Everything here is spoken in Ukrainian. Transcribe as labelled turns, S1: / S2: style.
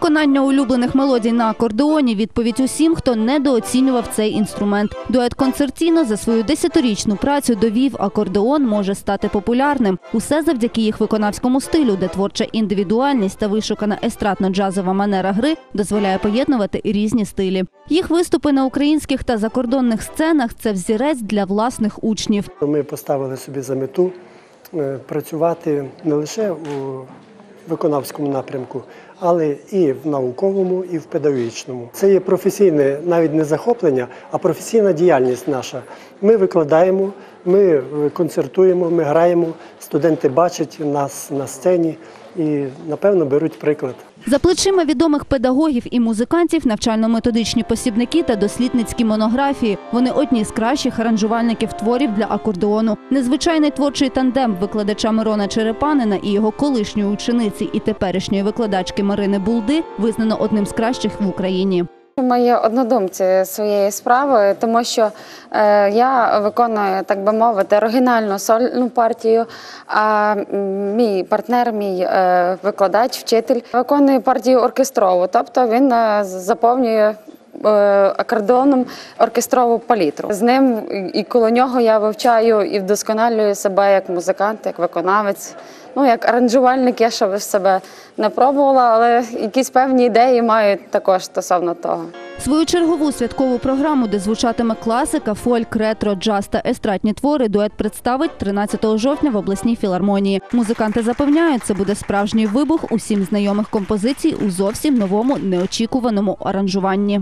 S1: Виконання улюблених мелодій на акордеоні відповідь усім, хто недооцінював цей інструмент. Дует концертіно за свою десятирічну працю довів, акордеон може стати популярним. Усе завдяки їх виконавському стилю, де творча індивідуальність та вишукана естрадно-джазова манера гри дозволяє поєднувати різні стилі. Їх виступи на українських та закордонних сценах це взірець для власних учнів.
S2: Ми поставили собі за мету е, працювати не лише у виконавському напрямку, але і в науковому, і в педагогічному. Це є професійне навіть не захоплення, а професійна діяльність наша. Ми викладаємо, ми е, концертуємо, ми граємо. Студенти бачать нас на сцені і, напевно, беруть приклад.
S1: За плечима відомих педагогів і музикантів навчально-методичні посібники та дослідницькі монографії. Вони одні з кращих аранжувальників творів для акордеону. Незвичайний творчий тандем викладача Мирона Черепанина і його колишньої учениці і теперішньої викладачки Марини Булди визнано одним з кращих в Україні.
S3: Є однодумці своєї справи, тому що е, я виконую, так би мовити, оригінальну сольну партію. А мій партнер, мій е, викладач, вчитель виконує партію оркестрову, тобто він е, заповнює. Е, Акордеоном оркестрову палітру з ним і коло нього я вивчаю і вдосконалюю себе як музикант, як виконавець. Ну як аранжувальник, я ще себе не пробувала, але якісь певні ідеї маю також стосовно того.
S1: Свою чергову святкову програму, де звучатиме класика, фольк, ретро, джаз та естрадні твори, дует представить 13 жовтня в обласній філармонії. Музиканти запевняють, це буде справжній вибух усім знайомих композицій у зовсім новому неочікуваному аранжуванні.